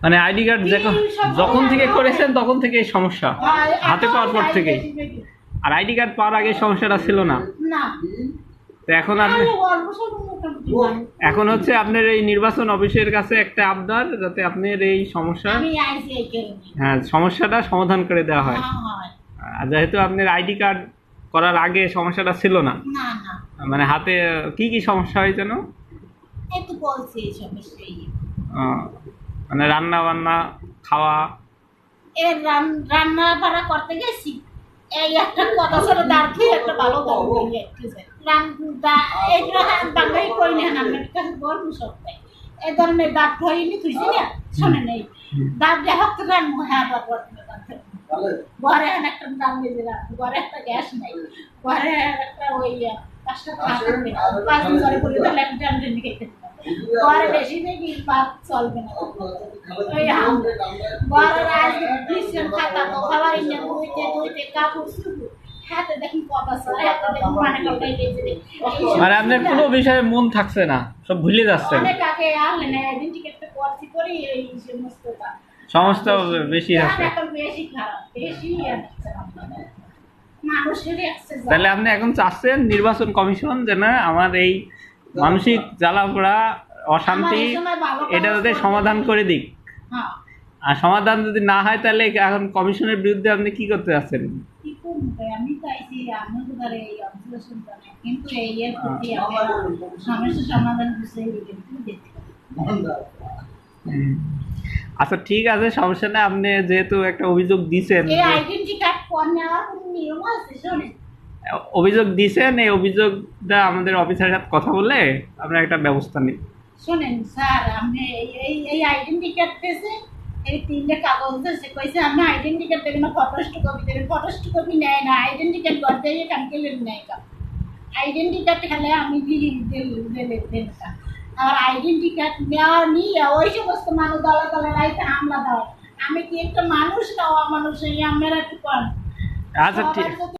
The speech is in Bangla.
মানে আইডি কার্ড যখন যখন থেকে করেছেন তখন থেকে এই সমস্যা। হাতে পাওয়ার পর থেকে। আর আইডি কার্ড পাওয়ার আগে সমস্যাটা ছিল না। তো এখন আপনি। এখন হচ্ছে আপনার এই নির্বাচন অফিসের কাছে একটা আবদার যাতে আপনার এই সমস্যা হ্যাঁ সমস্যাটা সমাধান করে দেওয়া হয়। হ্যাঁ, আর যেহেতু আপনার আইডি কার্ড করার আগে সমস্যাটা ছিল না। মানে হাতে কি কি সমস্যা হয়েছে না মানে রান্না বান্না খাওয়া। এর রান্না বাড়া করতে গেছি। এই একটা কথা ছিল দাঁড় খেয়ে একটা ভালো দাম এইগুলো হ্যাঁ বাংলাই করি না আমার কাছে গল্প সবটাই এই ধরনের দাঁত ধরিনি তুইছি না? শোনে নেই। দাঁত দেখা তো রান্না হ্যাঁ বাবা ঘরে একটা দাম দিয়ে দিলাম ঘরে একটা গ্যাস নেই। ঘরে একটা ওই আহ, পাঁচটা নেই পাঁচ দিন একটা খেতে দিলাম। ঘরে বেশি দেখি ভাত চলবে না। ওই হাম ঘরে আজকে ডিসিশন খাতা তো খাবারই না দুইতে দুইতে কাপড় শুধু হাতে দেখি কথা সরে হাতে দেখি মানে মানে আপনার কোনো বিষয়ে মন থাকছে না সব ভুলে যাচ্ছেন সমস্ত বেশি আছে। access তাহলে আপনি এখন চাচ্ছেন নির্বাচন কমিশন যে না আমার এই মানসিক জ্বালাপোড়া অশান্তি এটা যাতে সমাধান করে দিক। হ্যাঁ। আর সমাধান যদি না হয় তাহলে এখন কমিশনের বিরুদ্ধে আপনি কি করতে যাচ্ছেন? কিন্তু দেখতে আচ্ছা ঠিক আছে সমস্যা নেই। আপনি যেহেতু একটা অভিযোগ দিছেন অভিযোগ দিছেন এই অভিযোগটা আমাদের অফিসারের সাথে কথা বলে আমরা একটা ব্যবস্থা নিই। শোনেন স্যার আমি এই- এই আইডেন্টি কার্ড পেয়েছে এই তিনটে কাগজ দিয়েছে কইছে আমি আইডেন্টি কার্ড দেবেন না ফটোস্ট কপি দেবেন ফটোস্ট কপি নেয় না আইডেন্টি কার্ড করতে গিয়ে কানকেলেন নেয় কা আইডেন্টি কার্ড খেলে আমি দিলি দিলে দেন আর আইডেন্টি কার্ড নেওয়া নিয়ে ওই সমস্ত মানুষ দলে দলে রাইতে হামলা দেওয়া আমি কি একটা মানুষ না মানুষ এই আমরা একটু কম আচ্ছা ঠিক